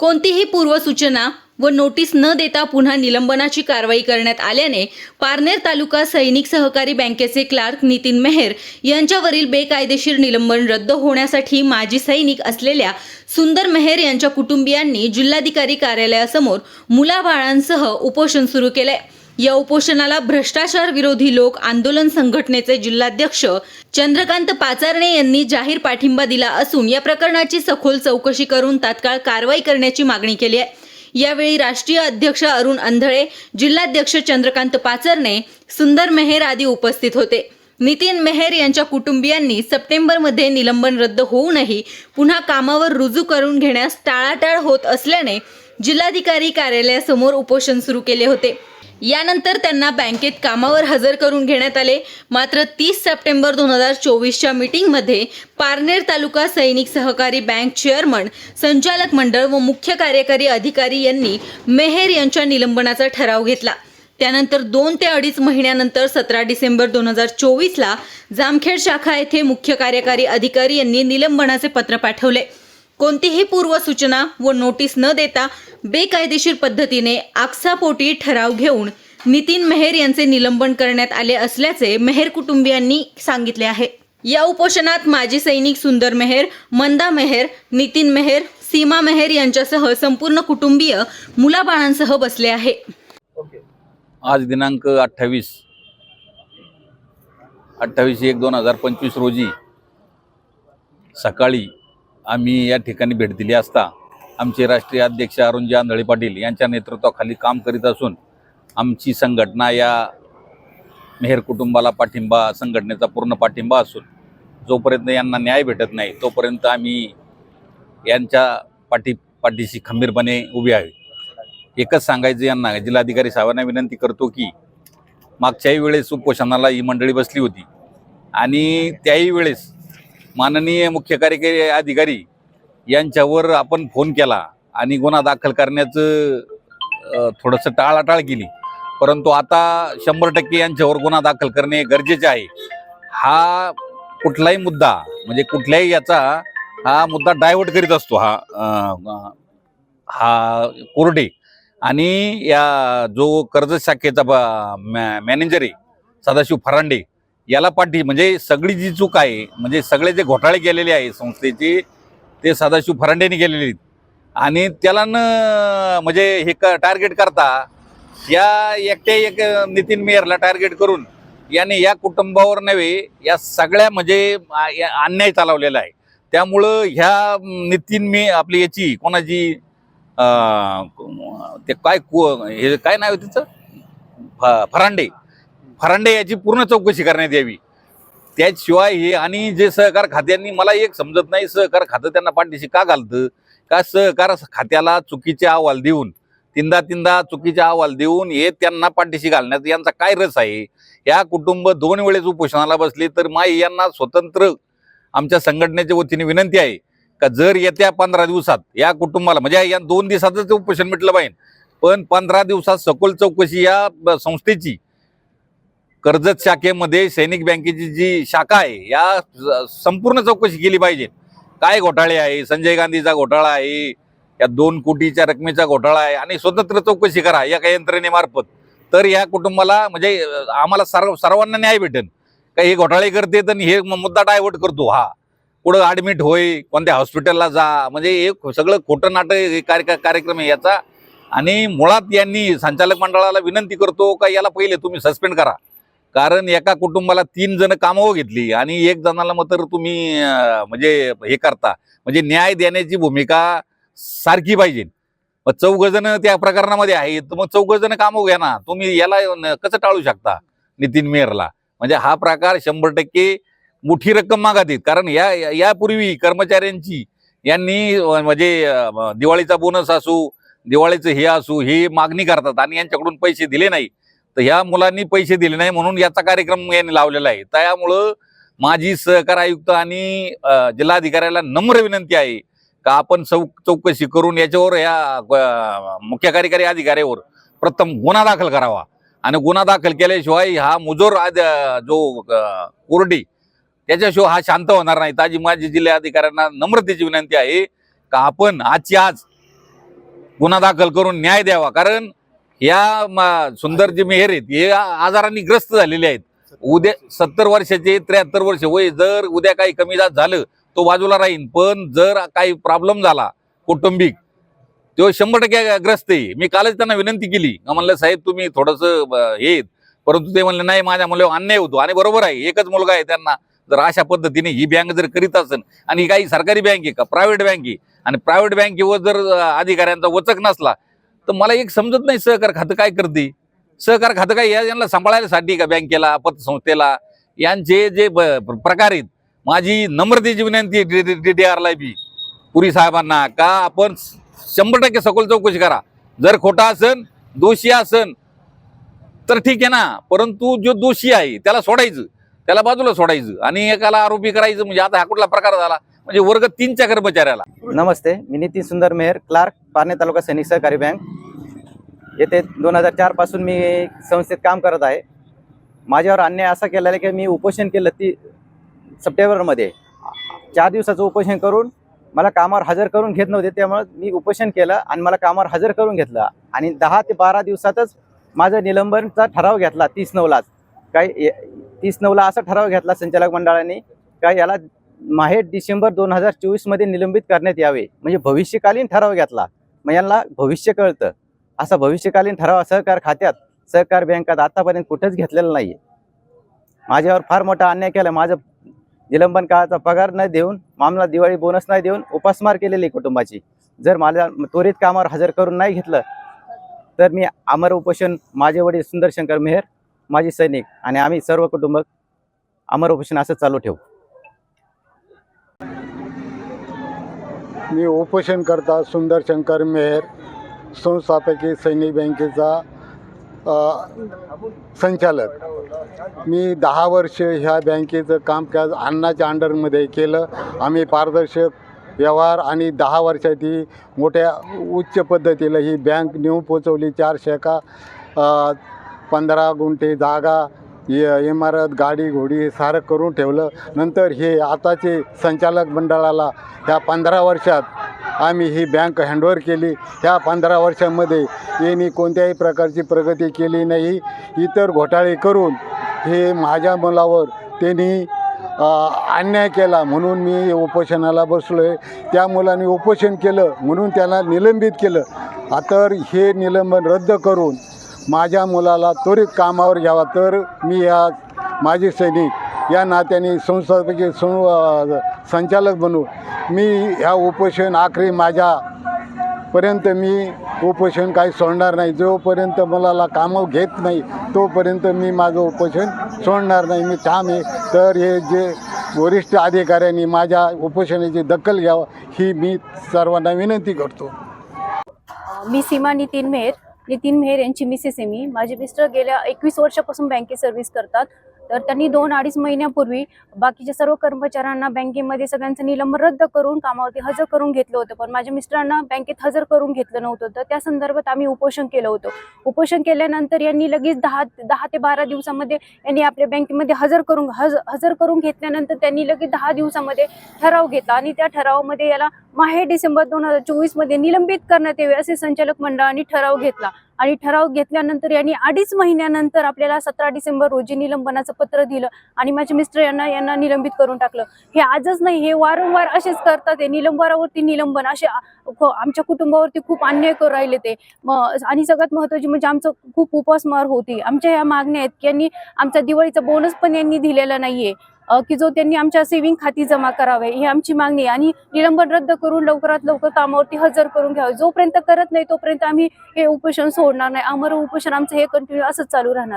कोणतीही पूर्वसूचना व नोटीस न देता पुन्हा निलंबनाची कारवाई करण्यात आल्याने पारनेर तालुका सैनिक सहकारी बँकेचे क्लार्क नितीन मेहर यांच्यावरील बेकायदेशीर निलंबन रद्द होण्यासाठी माजी सैनिक असलेल्या सुंदर मेहर यांच्या कुटुंबियांनी जिल्हाधिकारी कार्यालयासमोर मुलाबाळांसह उपोषण सुरू केले या उपोषणाला भ्रष्टाचार विरोधी लोक आंदोलन संघटनेचे जिल्हाध्यक्ष चंद्रकांत पाचारणे यांनी जाहीर पाठिंबा दिला असून या प्रकरणाची सखोल चौकशी करून तात्काळ कारवाई करण्याची मागणी केली आहे. यावेळी राष्ट्रीय अध्यक्ष अरुण अंधळे जिल्हाध्यक्ष चंद्रकांत पाचरणे सुंदर मेहेर आदी उपस्थित होते. नितीन मेहेर यांच्या कुटुंबियांनी सप्टेंबरमध्ये निलंबन रद्द होऊनही पुन्हा कामावर रुजू करून घेण्यास टाळाटाळ होत असल्याने जिल्हाधिकारी कार्यालयासमोर उपोषण सुरू केले होते. यानंतर त्यांना बँकेत कामावर हजर करून घेण्यात आले. मात्र तीस सप्टेंबर दोन हजार चोवीसच्या मीटिंगमध्ये पारनेर तालुका सैनिक सहकारी बँक चेअरमन संचालक मंडळ व मुख्य कार्यकारी अधिकारी यांनी मेहेर यांच्या निलंबनाचा ठराव घेतला. त्यानंतर दोन ते अडीच महिन्यानंतर सतरा डिसेंबर दोन हजार चोवीसला जामखेड शाखा येथे मुख्य कार्यकारी अधिकारी यांनी निलंबनाचे पत्र पाठवले. कोणतीही पूर्वसूचना व नोटीस न देता बेकायदेशीर पद्धतीने आकसापोटी ठराव घेऊन नितीन मेहेर यांचे निलंबन करण्यात आले असल्याचे मेहेर कुटुंबियांनी सांगितले आहे. या उपोषणात माजी सैनिक सुंदर मेहेर मंदा मेहेर नितीन मेहेर सीमा मेहेर यांच्यासह संपूर्ण कुटुंबीय मुलाबाळांसह बसले आहे. आज दिनांक अठ्ठावीस. अठ्ठावीस एक दोन हजार पंचवीस रोजी सकाळी आम्ही या ठिकाणी भेट दिली असता आमचे राष्ट्रीय अध्यक्ष अरुणजी आंधळे पाटील यांच्या नेतृत्वाखाली काम करीत असून आमची संघटना या मेहर कुटुंबाला पाठिंबा संघटनेचा पूर्ण पाठिंबा असून जोपर्यंत यांना न्याय भेटत नाही तोपर्यंत आम्ही यांच्या पाठी पाठीशी खंबीरपणे उभी आहे. एकच सांगायचं यांना जिल्हाधिकारी साहेबांना विनंती करतो की मागच्याही वेळेस उपोषणाला ही मंडळी बसली होती आणि त्याही वेळेस माननीय मुख्य कार्यकारी अधिकारी यांच्यावर आपण फोन केला आणि गुन्हा दाखल करण्याचं थोडंसं टाळाटाळ केली. परंतु आता शंभर टक्के यांच्यावर गुन्हा दाखल करणे गरजेचे आहे. हा कुठलाही मुद्दा म्हणजे कुठल्याही याचा हा मुद्दा डायव्हर्ट करीत असतो हा हा कोरडे आणि या जो कर्ज शाखेचा मॅ- मॅनेजर आहे सदाशिव फरांडे याला पाठी म्हणजे सगळी जी चूक आहे म्हणजे सगळे जे घोटाळे केलेले आहे संस्थेचे ते सदाशिव फरांडेने केलेले आहेत. आणि त्याला न म्हणजे हे क टार्गेट करता या एकट्या एक नितीन मेयरला टार्गेट करून याने या कुटुंबावर नव्हे या सगळ्या म्हणजे या अन्याय चालवलेला आहे. त्यामुळं ह्या नितीन मे आपली याची कोणाची ते काय कु- हे काय नाव तिचं? फ- फरांडे. फरांडे याची पूर्ण चौकशी करण्यात यावी. त्याशिवाय हे आणि जे सहकार खात्यांनी मला एक समजत नाही सहकार खातं त्यांना पाठीशी का घालतं? का सहकार खात्याला चुकीचे अहवाल देऊन तीनदा तीनदा चुकीचे अहवाल देऊन हे त्यांना पाठीशी घालण्यात यांचा काय रस आहे? या कुटुंब दोन वेळेस उपोषणाला बसले तर माई यांना स्वतंत्र आमच्या संघटनेच्या वतीने विनंती आहे का जर येत्या पंधरा दिवसात या कुटुंबाला म्हणजे या दोन दिवसातच उपोषण मिटलं पाहिजे पण पंधरा दिवसात सखोल चौकशी या ब- संस्थेची कर्जत शाखेमध्ये सैनिक बँकेची जी शाखा आहे या संपूर्ण चौकशी केली पाहिजे. काय घोटाळे आहे? संजय गांधीचा घोटाळा आहे या दोन कोटीच्या रकमेचा घोटाळा आहे आणि स्वतंत्र चौकशी करा या काही यंत्रणेमार्फत. तर या कुटुंबाला म्हणजे आम्हाला सर्व सर्वांना न्याय भेटेल. का हे घोटाळे करते तर हे मुद्दा डायव्हर्ट करतो. हा. पुढं ॲडमिट होय कोणत्या हॉस्पिटलला जा. म्हणजे हे सगळं खोटं नाटक हे कार्य कार्यक्रम आहे याचा. आणि मुळात यांनी संचालक मंडळाला विनंती करतो का याला पहिले तुम्ही सस्पेंड करा. कारण एका कुटुंबाला तीन जण कामावर घेतली आणि एक जणाला मात्र तुम्ही म्हणजे हे करता. म्हणजे न्याय देण्याची भूमिका सारखी पाहिजे. मग चौघ जण त्या प्रकरणामध्ये आहेत तर मग चौघ जण कामं घ्या ना. तुम्ही याला कसं टाळू शकता नितीन मेयरला म्हणजे हा प्रकार शंभर टक्के मोठी रक्कम मागात येत कारण या या- यापूर्वी कर्मचाऱ्यांची यांनी म्हणजे दिवाळीचा बोनस असू दिवाळीचं हे असू हे मागणी करतात आणि यांच्याकडून पैसे दिले नाही. तर ह्या मुलांनी पैसे दिले नाही म्हणून याचा कार्यक्रम यांनी लावलेला आहे. त्यामुळं माझी सहकार आयुक्त आणि जिल्हाधिकाऱ्याला नम्र विनंती आहे का आपण चौ चौकशी करून याच्यावर या मुख्य कार्यकारी अधिकाऱ्यावर प्रथम गुन्हा दाखल करावा. आणि गुन्हा दाखल केल्याशिवाय हा मुजोर आद- जो कोरडी त्याच्याशिवाय हा शांत होणार नाही. ताजी माझी जिल्हाधिकाऱ्यांना नम्रतेची विनंती आहे का आपण आजची आज गुन्हा दाखल करून न्याय द्यावा. कारण या सुंदर जे मेहर आहेत. हे आजारांनी ग्रस्त झालेले आहेत. उद्या सत्तर वर्षाचे त्र्याहत्तर वर्ष वय जर उद्या काही कमी जात झालं तो बाजूला राहीन. पण जर काही प्रॉब्लेम झाला कौटुंबिक तो शंभर टक्के ग्रस्त आहे. मी कालच त्यांना विनंती केली. म्हणलं साहेब तुम्ही थोडस हे परंतु ते म्हणले नाही माझ्या मुलावर अन्याय होतो. आणि बरोबर आहे एकच मुलगा आहे त्यांना. जर अशा पद्धतीने ही बँक जर करीत असेल आणि काही सरकारी बँक आहे का? प्रायव्हेट बँक आहे. आणि प्रायव्हेट बँकेवर जर अधिकाऱ्यांचा वचक नसला तर मला एक समजत नाही सहकार खातं काय करते. सहकार खातं काय या- यांना सांभाळायसाठी का बँकेला पतसंस्थेला? यांचे जे ब- प्रकार आहेत माझी नम्रतेची विनंती डी डी आरला बी. पुरी साहेबांना का आपण शंभर टक्के सखोल चौकशी करा. जर खोटा असन दोषी असन तर ठीक आहे ना. परंतु जो दोषी आहे त्याला सोडायचं. त्याला बाजूला सोडायचं आणि एकाला आरोपी करायचं म्हणजे आता हा कुठला प्रकार झाला? म्हणजे वर्ग तीनच्या कर्मचाऱ्याला. नमस्ते मी नितीन सुंदर मेहर क्लार्क पारणे तालुका सैनिक सहकारी बँक. येथे दोन हजार चारपासून मी संस्थेत काम करत आहे. माझ्यावर अन्याय असा केलेला आहे की मी उपोषण केलं ती सप्टेंबरमध्ये चार दिवसाचं उपोषण करून मला कामावर हजर करून घेत नव्हते त्यामुळे मी उपोषण केलं आणि मला कामावर हजर करून घेतलं. आणि दहा ते बारा दिवसातच माझं निलंबनचा ठराव घेतला तीस नऊलाच काही तीस नऊला असा ठराव घेतला संचालक मंडळाने का याला माहे डिसेंबर दोन हजार चोवीसमध्ये निलंबित करण्यात यावे. म्हणजे भविष्यकालीन ठराव घेतला. मग यांना भविष्य कळतं. असा भविष्यकालीन ठराव सहकार खात्यात सहकार बँकात आतापर्यंत कुठेच घेतलेला नाही माझ्यावर फार मोठा अन्याय केला. माझं निलंबन काळाचा पगार नाही देऊन मामला दिवाळी बोनस नाही देऊन उपासमार केलेली आहे कुटुंबाची. जर मला त्वरित कामावर हजर करून नाही घेतलं तर मी अमर उपोषण माझे वडील सुंदर शंकर मेहर माझी सैनिक आणि आम्ही सर्व कुटुंब अमर उपोषण असं चालू ठेवू. मी उपोषणकर्ता सुंदर शंकर मेहर संस्थापकी सैनिक बँकेचा संचालक. मी दहा वर्ष ह्या बँकेचं कामकाज अण्णाच्या अंडरमध्ये केलं. आम्ही पारदर्शक व्यवहार आणि दहा वर्षात ही मोठ्या उच्च पद्धतीला ही बँक नेऊन पोचवली चार शाखा पंधरा गुंठे जागा इमारत गाडी घोडी सारं करून ठेवलं. नंतर हे आताचे संचालक मंडळाला ह्या पंधरा वर्षात आम्ही ही बँक हँडओव्हर केली. ह्या पंधरा वर्षामध्ये यांनी कोणत्याही प्रकारची प्रगती केली नाही. इतर घोटाळे करून हे माझ्या मुलावर त्यांनी अन्याय केला म्हणून मी उपोषणाला बसलो आहे त्या मुलाने उपोषण केलं म्हणून त्याला निलंबित केलं. आता तर हे निलंबन रद्द करून माझ्या मुलाला त्वरित कामावर घ्यावा. तर मी या माजी सैनिक या नात्याने संस्थापकीय सं संचालक बनू. मी ह्या उपोषण आखरी माझ्यापर्यंत मी उपोषण काही सोडणार नाही. जोपर्यंत मुलाला कामावर घेत नाही तोपर्यंत मी माझं उपोषण सोडणार नाही. मी ठाम आहे. तर हे जे वरिष्ठ अधिकाऱ्यांनी माझ्या उपोषणाची दखल घ्यावं ही मी सर्वांना विनंती करतो. मी सीमा नितीन मेहर. नितीन मेहर यांची मिसेस आहे मी. माझे मिस्टर गेल्या एकवीस वर्षापासून बँकेत सर्व्हिस करतात. तर त्यांनी दोन अडीच महिन्यापूर्वी बाकीच्या सर्व कर्मचाऱ्यांना बँकेमध्ये सगळ्यांचं निलंबन रद्द करून कामावरती हजर करून घेतलं होतं. पण माझ्या मिस्टरांना बँकेत हजर करून घेतलं नव्हतं. तर त्या संदर्भात आम्ही उपोषण केलं होतं. उपोषण केल्यानंतर यांनी लगेच दहा दहा ते बारा दिवसामध्ये यांनी आपल्या बँकेमध्ये हजर करून हज हजर करून घेतल्यानंतर त्यांनी लगेच दहा दिवसामध्ये ठराव घेतला आणि त्या ठरावामध्ये याला माहे डिसेंबर दोन हजार चोवीसमध्ये निलंबित करण्यात यावे असे संचालक मंडळाने ठराव घेतला. आणि ठराव घेतल्यानंतर यांनी अडीच महिन्यानंतर आपल्याला सतरा डिसेंबर रोजी निलंबनाचं पत्र दिलं आणि माझे मिस्टर यांना यांना निलंबित करून टाकलं. हे आजच नाही हे वारंवार असेच करतात. ते निलंबनावरती निलंबन असे आमच्या कुटुंबावरती खूप अन्याय करू राहिले ते. आणि सगळ्यात महत्वाची म्हणजे आमचं खूप उपासमार होती. आमच्या ह्या मागण्या आहेत की यांनी आमचा दिवाळीचा बोनस पण यांनी दिलेला नाहीये. की जो त्यांनी आमच्या सेव्हिंग खाती जमा करावे ही आमची मागणी आणि निलंबन रद्द करून लवकरात लवकर कामावरती हजर करून घ्यावे. जोपर्यंत करत नाही तोपर्यंत आम्ही हे उपोषण सोडणार नाही. अमर उपोषण आमचं हे कंटिन्यू असंच चालू राहणार आहे.